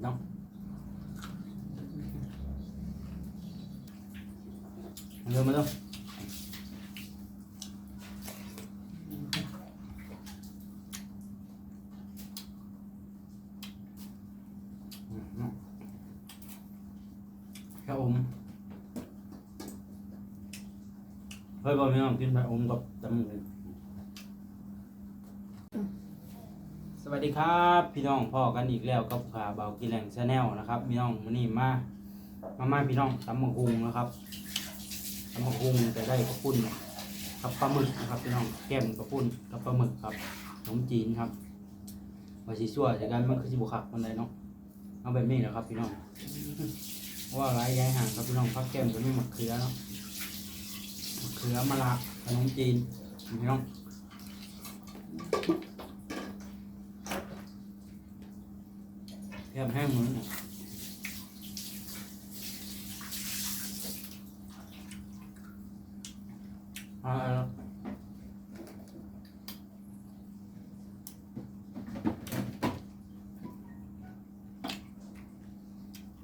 nóng. Rồi mà đâu khá ốm. Hơi vào miếng làm tim phải ốm gặp tấm สวัสดีครับพี่น้องพ่อกันอีกแล้วกับขาเบากินแหล่งชาแนลนะครับพี่น้องวันนี้มามามาพี่น้องตำมะฮุงนะครับตำมะฮุงแต่ได้กระปุ้นกับปลาหมึกนะครับพี่น้องแก้มกระปุ้นกับปลาหมึกครับขนมจีนครับว่าสิชั่วจากกันมันคือสิบุคักมันไดเนาะเอาแบบนี้แหละครับพี่น้องเพราะว่าร้ายย้ายห่างครับพี่น้องพักแก้มจะไม่หมะเขือเนาะมะเขือมะระขนมจีนพี่น้อง แคบแห้งเหมือนกันเอาละ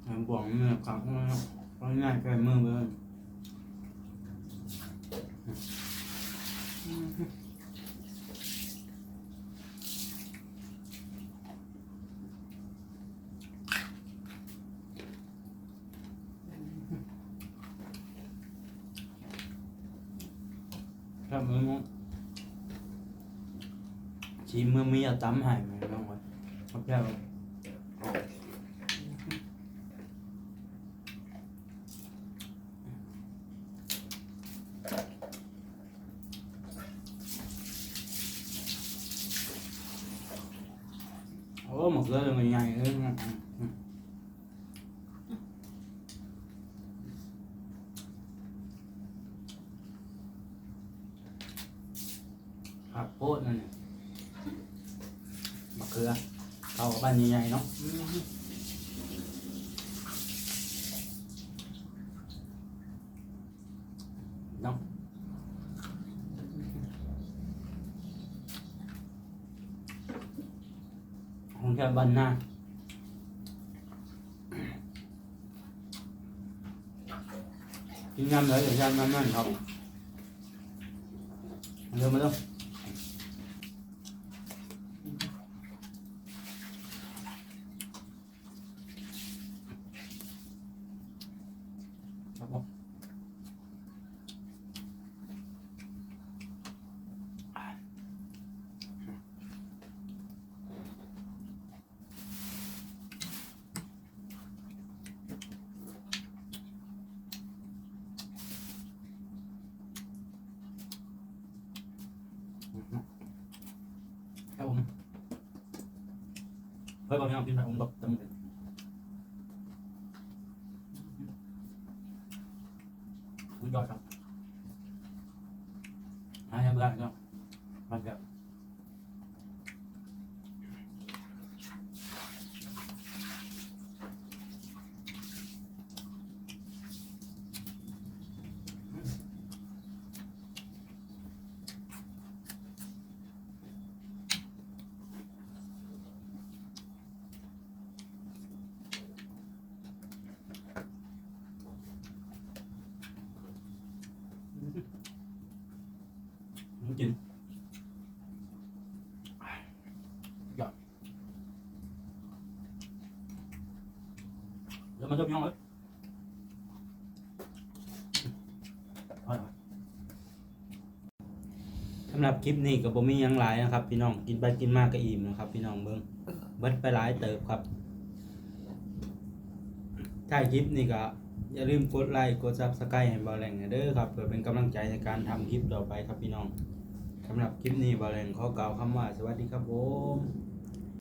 แหงบ่วงเนี่ยกลับมาเพราะง่ายแค่มือเลย Rồi mọi người Chị mưa mía tắm hay mà mọi người Ok rồi. Ủa, một cái là người nhảy nữa ผักโพดนั่นเนี่ยมะเขือเข้าบ้านใหญ่ๆเนาะเนาะของแค่บ้านหน้ากินยำเลยเดี๋ยวยำมันนั่นครับเร็วมาเร็ว Với bảo hiểm, thì phải. ยอดครับหาให้เบื่อก็มันแบบมันกินยอด เดี๋ยวมันจะย่องเลยสำหรับคลิปนี้ก็บ่มีหยังหลายนะครับ พี่น้องกินไปกินมากก็อิ่มนะครับ พี่น้องเบิ่งเบิดไปหลายเติบครับถ้าคลิปนี้ก็อย่าลืมกดไลค์กด Subscribe ให้เบาแหล่งเด้อครับเพื่อเป็นกำลังใจในการทำคลิปต่อไปครับพี่น้องสำหรับคลิปนี้เบาแหล่งขอกล่าวคำว่า สวัสดีครับผม